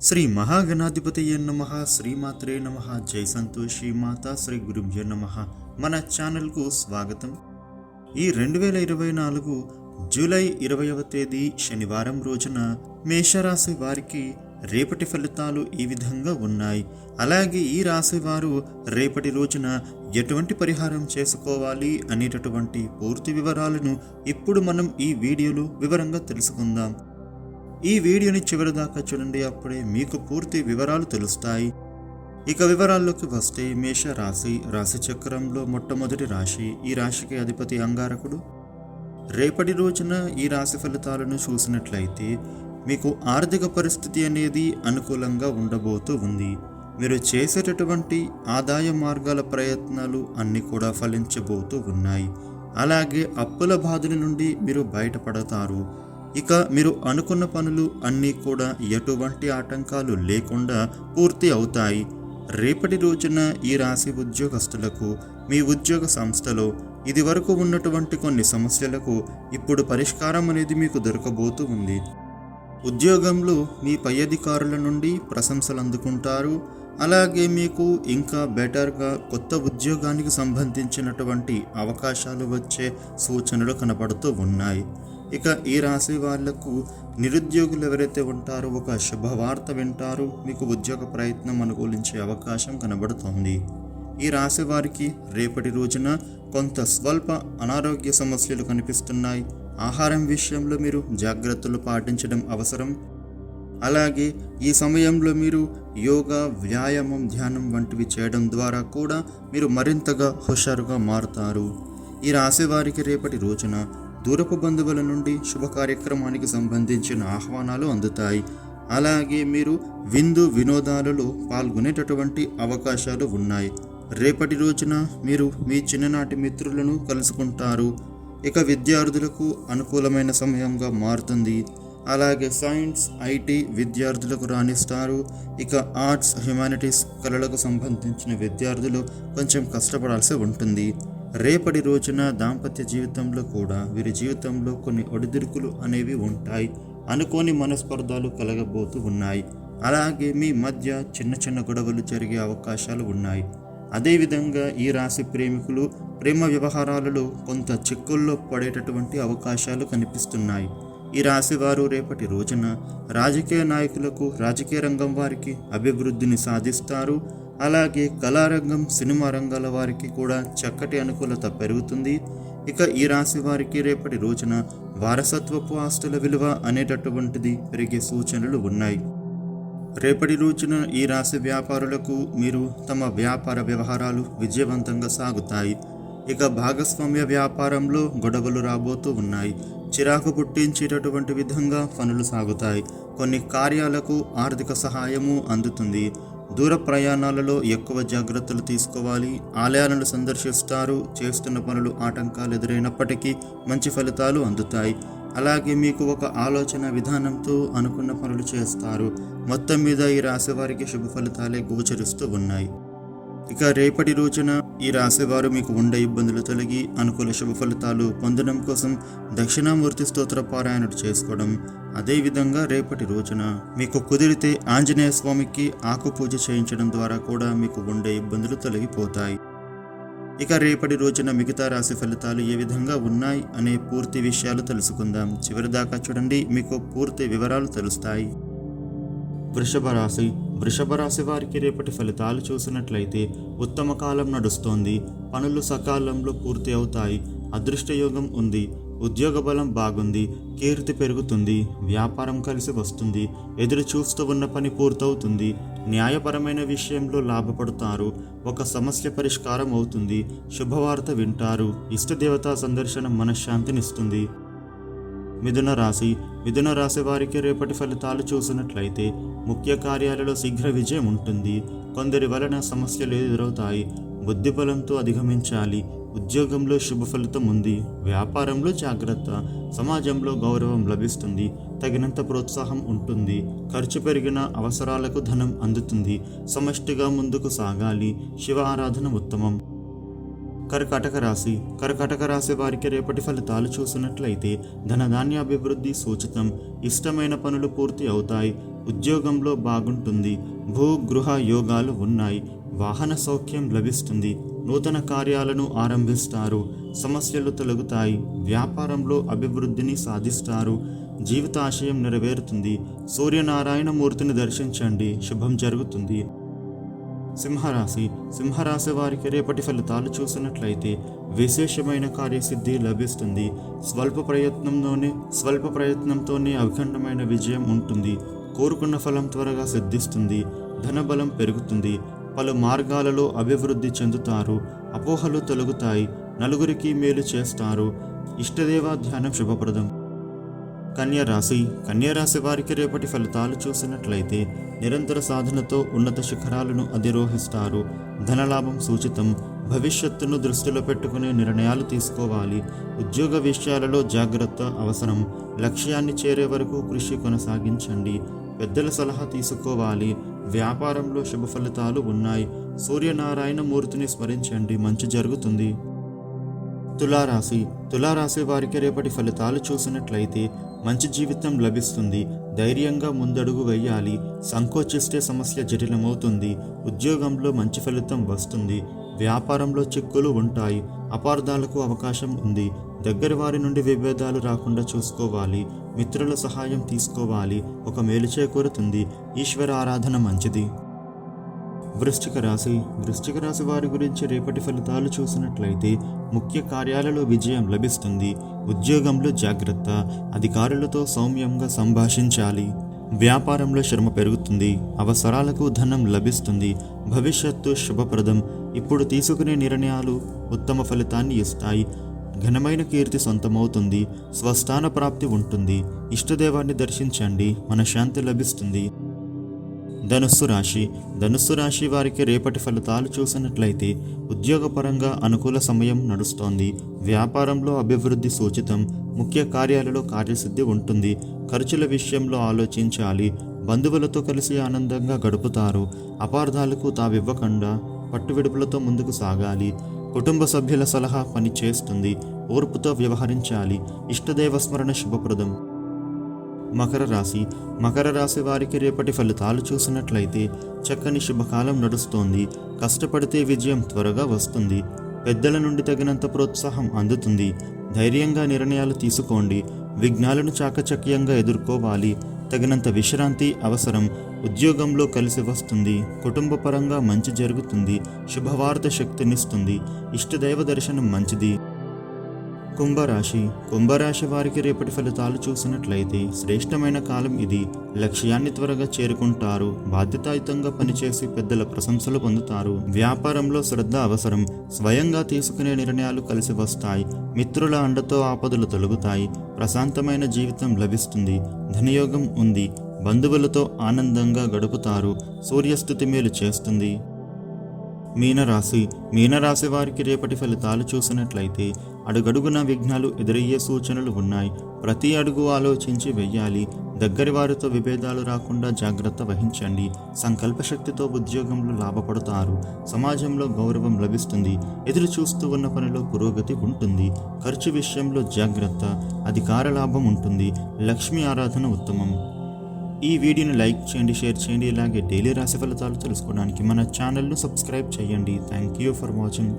శ్రీ మహాగణాధిపతయ నమ శ్రీమాత్రే నమ జై సంతోషి మాత శ్రీ గురుభ్యో నమ. మన ఛానల్కు స్వాగతం. ఈ రెండు వేల ఇరవై నాలుగు జూలై ఇరవైవ తేదీ శనివారం రోజున మేషరాశి వారికి రేపటి ఫలితాలు ఈ విధంగా ఉన్నాయి. అలాగే ఈ రాశి వారు రేపటి రోజున ఎటువంటి పరిహారం చేసుకోవాలి అనేటటువంటి పూర్తి వివరాలను ఇప్పుడు మనం ఈ వీడియోలో వివరంగా తెలుసుకుందాం. ఈ వీడియోని చివరి దాకా చూడండి అప్పుడే మీకు పూర్తి వివరాలు తెలుస్తాయి. ఇక వివరాల్లోకి వస్తే మేష రాశి రాశి చక్రంలో మొట్టమొదటి రాశి ఈ రాశికి అధిపతి అంగారకుడు. రేపటి రోజున ఈ రాశి ఫలితాలను చూసినట్లయితే మీకు ఆర్థిక పరిస్థితి అనేది అనుకూలంగా ఉండబోతూ ఉంది. మీరు చేసేటటువంటి ఆదాయ మార్గాల ప్రయత్నాలు అన్నీ కూడా ఫలించబోతూ ఉన్నాయి. అలాగే అప్పుల బాధల నుండి మీరు బయటపడతారు. ఇక మీరు అనుకున్న పనులు అన్నీ కూడా ఎటువంటి ఆటంకాలు లేకుండా పూర్తి అవుతాయి. రేపటి రోజున ఈ రాశి ఉద్యోగస్తులకు మీ ఉద్యోగ సంస్థలో ఇదివరకు ఉన్నటువంటి కొన్ని సమస్యలకు ఇప్పుడు పరిష్కారం అనేది మీకు దొరకబోతూ ఉంది. ఉద్యోగంలో మీ పై అధికారుల నుండి ప్రశంసలు అందుకుంటారు. అలాగే మీకు ఇంకా బెటర్గా కొత్త ఉద్యోగానికి సంబంధించినటువంటి అవకాశాలు వచ్చే సూచనలు కనబడుతూ ఉన్నాయి. ఇక ఈ రాశి వాళ్ళకు నిరుద్యోగులు ఎవరైతే ఉంటారో ఒక శుభవార్త వింటారో. మీకు ఉద్యోగ ప్రయత్నం అనుకూలించే అవకాశం కనబడుతోంది. ఈ రాశి వారికి రేపటి రోజున కొంత స్వల్ప అనారోగ్య సమస్యలు కనిపిస్తున్నాయి. ఆహారం విషయంలో మీరు జాగ్రత్తలు పాటించడం అవసరం. అలాగే ఈ సమయంలో మీరు యోగా వ్యాయామం ధ్యానం వంటివి చేయడం ద్వారా కూడా మీరు మరింతగా హుషారుగా మారుతారు. ఈ రాశి వారికి రేపటి రోజున దూరపు బంధువుల నుండి శుభ కార్యక్రమానికి సంబంధించిన ఆహ్వానాలు అందుతాయి. అలాగే మీరు విందు వినోదాలలో పాల్గొనేటటువంటి అవకాశాలు ఉన్నాయి. రేపటి రోజున మీరు మీ చిన్ననాటి మిత్రులను కలుసుకుంటారు. ఇక విద్యార్థులకు అనుకూలమైన సమయంగా మారుతుంది. అలాగే సైన్స్ ఐటీ విద్యార్థులకు రాణిస్తారు. ఇక ఆర్ట్స్ హ్యుమానిటీస్ కళలకు సంబంధించిన విద్యార్థులు కొంచెం కష్టపడాల్సి ఉంటుంది. రేపటి రోజున దాంపత్య జీవితంలో కూడా వీరి జీవితంలో కొన్ని ఒడిదుడుకులు అనేవి ఉంటాయి అనుకోని మనస్పర్ధాలు కలగబోతూ ఉన్నాయి. అలాగే మీ మధ్య చిన్న చిన్న గొడవలు జరిగే అవకాశాలు ఉన్నాయి. అదేవిధంగా ఈ రాశి ప్రేమికులు ప్రేమ వ్యవహారాలలో కొంత చిక్కుల్లో పడేటటువంటి అవకాశాలు కనిపిస్తున్నాయి. ఈ రాశి వారు రేపటి రోజున రాజకీయ నాయకులకు రాజకీయ రంగం వారికి అభివృద్ధిని సాధిస్తారు. అలాగే కళారంగం సినిమా రంగాల వారికి కూడా చక్కటి అనుకూలత పెరుగుతుంది. ఇక ఈ రాశి వారికి రేపటి రోజున వారసత్వపు ఆస్తుల విలువ అనేటటువంటిది పెరిగే సూచనలు ఉన్నాయి. రేపటి రోజున ఈ రాశి వ్యాపారులకు మీరు తమ వ్యాపార వ్యవహారాలు విజయవంతంగా సాగుతాయి. ఇక భాగస్వామ్య వ్యాపారంలో గొడవలు రాబోతూ ఉన్నాయి. చిరాకు పుట్టించేటటువంటి విధంగా పనులు సాగుతాయి. కొన్ని కార్యాలకు ఆర్థిక సహాయము అందుతుంది. దూర ప్రయాణాలలో ఎక్కువ జాగ్రత్తలు తీసుకోవాలి. ఆలయాలను సందర్శిస్తారు. చేస్తున్న పనులు ఆటంకాలు ఎదురైనప్పటికీ మంచి ఫలితాలు అందుతాయి. అలాగే మీకు ఒక ఆలోచన విధానంతో అనుకున్న పనులు చేస్తారు. మొత్తం మీద ఈ రాశి వారికి శుభ ఫలితాలే గోచరిస్తూ ఉన్నాయి. ఇక రేపటి రోజున ఈ రాశివారు మీకు ఉండే ఇబ్బందులు తొలగి అనుకూల శుభ ఫలితాలు పొందడం కోసం దక్షిణామూర్తి స్తోత్ర పారాయణుడు చేసుకోవడం. అదేవిధంగా రేపటి రోజున మీకు కుదిరితే ఆంజనేయ స్వామికి ఆకు పూజ చేయించడం ద్వారా కూడా మీకు ఉండే ఇబ్బందులు తొలగిపోతాయి. ఇక రేపటి రోజున మిగతా రాశి ఫలితాలు ఏ విధంగా ఉన్నాయి అనే పూర్తి విషయాలు తెలుసుకుందాం. చివరిదాకా చూడండి మీకు పూర్తి వివరాలు తెలుస్తాయి. వృషభ రాశి వృషభ రాశి వారికి రేపటి ఫలితాలు చూసినట్లయితే ఉత్తమ కాలం నడుస్తోంది. పనులు సకాలంలో పూర్తి అవుతాయి. అదృష్టయోగం ఉంది. ఉద్యోగ బలం బాగుంది. కీర్తి పెరుగుతుంది. వ్యాపారం కలిసి వస్తుంది. ఎదురు చూస్తూ ఉన్న పని పూర్తవుతుంది. న్యాయపరమైన విషయంలో లాభపడతారు. ఒక సమస్య పరిష్కారం అవుతుంది. శుభవార్త వింటారు. ఇష్టదేవతా సందర్శనం మనశ్శాంతినిస్తుంది. మిథున రాశి. మిథున రాశి వారికి రేపటి ఫలితాలు చూసినట్లయితే ముఖ్య కార్యాలలో శీఘ్ర విజయం ఉంటుంది. కొందరి వలన సమస్యలు ఎదురవుతాయి. బుద్ధి బలంతో అధిగమించాలి. ఉద్యోగంలో శుభ ఫలితం ఉంది. వ్యాపారంలో జాగ్రత్త. సమాజంలో గౌరవం లభిస్తుంది. తగినంత ప్రోత్సాహం ఉంటుంది. ఖర్చు పెరిగిన అవసరాలకు ధనం అందుతుంది. సమష్టిగా ముందుకు సాగాలి. శివ ఆరాధన ఉత్తమం. కర్కాటక రాశి. కర్కాటక రాశి వారికి రేపటి ఫలితాలు చూసినట్లయితే ధనధాన్య అభివృద్ధి సూచితం ఇష్టమైన పనులు పూర్తి అవుతాయి. ఉద్యోగంలో బాగుంటుంది. భూ గృహ యోగాలు ఉన్నాయి. వాహన సౌఖ్యం లభిస్తుంది. నూతన కార్యాలను ఆరంభిస్తారు. సమస్యలు తొలగుతాయి. వ్యాపారంలో అభివృద్ధిని సాధిస్తారు. జీవితాశయం నెరవేరుతుంది. సూర్యనారాయణ మూర్తిని దర్శించండి. శుభం జరుగుతుంది. సింహరాశి సింహరాశి వారికి రేపటి ఫలితాలు చూసినట్లయితే విశేషమైన కార్యసిద్ధి లభిస్తుంది. స్వల్ప ప్రయత్నంతోనే స్వల్ప ప్రయత్నంతోనే అఖండమైన విజయం ఉంటుంది. కోరుకున్న ఫలం త్వరగా సిద్ధిస్తుంది. ధనబలం పెరుగుతుంది. పలు మార్గాలలో అభివృద్ధి చెందుతారు. అపోహలు తొలగుతాయి. నలుగురికి మేలు చేస్తారు. ఇష్టదేవ ధ్యానం శుభప్రదం. కన్యరాశి రాశి రాశి వారికి రేపటి ఫలితాలు చూసినట్లయితే నిరంతర సాధనతో ఉన్నత శిఖరాలను అధిరోహిస్తారు. ధనలాభం సూచితం. భవిష్యత్తును దృష్టిలో పెట్టుకునే నిర్ణయాలు తీసుకోవాలి. ఉద్యోగ విషయాలలో జాగ్రత్త అవసరం. లక్ష్యాన్ని చేరే వరకు కృషి కొనసాగించండి. పెద్దల సలహా తీసుకోవాలి. వ్యాపారంలో శుభ ఫలితాలు ఉన్నాయి. సూర్యనారాయణ మూర్తిని స్మరించండి. మంచి జరుగుతుంది. తులారాశి. తులారాశి వారికి రేపటి ఫలితాలు చూసినట్లయితే మంచి జీవితం లభిస్తుంది. ధైర్యంగా ముందడుగు వేయాలి. సంకోచిస్తే సమస్య జటిలమవుతుంది. ఉద్యోగంలో మంచి ఫలితం వస్తుంది. వ్యాపారంలో చిక్కులు ఉంటాయి. అపార్థాలకు అవకాశం ఉంది. దగ్గర వారి నుండి విభేదాలు రాకుండా చూసుకోవాలి. మిత్రుల సహాయం తీసుకోవాలి. ఒక మేలు చేకూరుతుంది. ఈశ్వర ఆరాధన మంచిది. వృశ్చిక రాశి వృశ్చిక రాశి వారి గురించి రేపటి ఫలితాలు చూసినట్లయితే ముఖ్య కార్యాలలో విజయం లభిస్తుంది. ఉద్యోగంలో జాగ్రత్త అధికారులతో సౌమ్యంగా సంభాషించాలి. వ్యాపారంలో శ్రమ పెరుగుతుంది అవసరాలకు ధనం లభిస్తుంది భవిష్యత్తు శుభప్రదం. ఇప్పుడు తీసుకునే నిర్ణయాలు ఉత్తమ ఫలితాన్ని ఇస్తాయి. ఘనమైన కీర్తి సొంతమవుతుంది స్వస్థాన ప్రాప్తి ఉంటుంది. ఇష్టదేవాన్ని దర్శించండి మన శాంతి లభిస్తుంది. ధనుస్సు రాశి. ధనుస్సు రాశి వారికి రేపటి ఫలితాలు చూసినట్లయితే ఉద్యోగపరంగా అనుకూల సమయం నడుస్తోంది. వ్యాపారంలో అభివృద్ధి సూచితం. ముఖ్య కార్యాలలో కార్యసిద్ధి ఉంటుంది. ఖర్చుల విషయంలో ఆలోచించాలి. బంధువులతో కలిసి ఆనందంగా గడుపుతారు. అపార్థాలకు తావివ్వకుండా పట్టువిడుపులతో ముందుకు సాగాలి. కుటుంబ సభ్యుల సలహా పని చేస్తుంది ఓర్పుతో వ్యవహరించాలి. ఇష్టదేవ స్మరణ శుభప్రదం. మకర రాశి. మకర రాశి వారికి రేపటి ఫలితాలు చూసినట్లయితే చక్కని శుభకాలం నడుస్తోంది. కష్టపడితే విజయం త్వరగా వస్తుంది. పెద్దల నుండి తగినంత ప్రోత్సాహం అందుతుంది. ధైర్యంగా నిర్ణయాలు తీసుకోండి. విఘ్నాలను చాకచక్యంగా ఎదుర్కోవాలి. తగినంత విశ్రాంతి అవసరం. ఉద్యోగంలో కలిసి వస్తుంది. కుటుంబ పరంగా మంచి జరుగుతుంది. శుభవార్త శక్తినిస్తుంది. ఇష్టదైవ దర్శనం మంచిది. కుంభరాశి. కుంభరాశి వారికి రేపటి ఫలితాలు చూసినట్లయితే శ్రేష్టమైన కాలం ఇది. లక్ష్యాన్ని త్వరగా చేరుకుంటారు. బాధ్యతాయుతంగా పనిచేసి పెద్దల ప్రశంసలు పొందుతారు. వ్యాపారంలో శ్రద్ధ అవసరం. స్వయంగా తీసుకునే నిర్ణయాలు కలిసి వస్తాయి. మిత్రుల అండతో ఆపదలు తొలగుతాయి. ప్రశాంతమైన జీవితం లభిస్తుంది. ధనయోగం ఉంది. బంధువులతో ఆనందంగా గడుపుతారు. సూర్యస్థుతి మేలు చేస్తుంది. మీనరాశి. మీనరాశి వారికి రేపటి ఫలితాలు చూసినట్లయితే అడుగడుగున విఘ్నాలు ఎదురయ్యే సూచనలు ఉన్నాయి. ప్రతి అడుగు ఆలోచించి వెయ్యాలి. దగ్గరి వారితో విభేదాలు రాకుండా జాగ్రత్త వహించండి. సంకల్పశక్తితో ఉద్యోగంలో లాభపడతారు. సమాజంలో గౌరవం లభిస్తుంది. ఎదురు చూస్తూ ఉన్న పనిలో పురోగతి ఉంటుంది. ఖర్చు విషయంలో జాగ్రత్త అధికార లాభం ఉంటుంది. లక్ష్మీ ఆరాధన ఉత్తమం. ఈ వీడియోని లైక్ చేయండి షేర్ చేయండి. ఇలాగే డైలీ రాశి ఫలితాలు తెలుసుకోవడానికి మన ఛానల్ను సబ్స్క్రైబ్ చేయండి. Thank you for watching.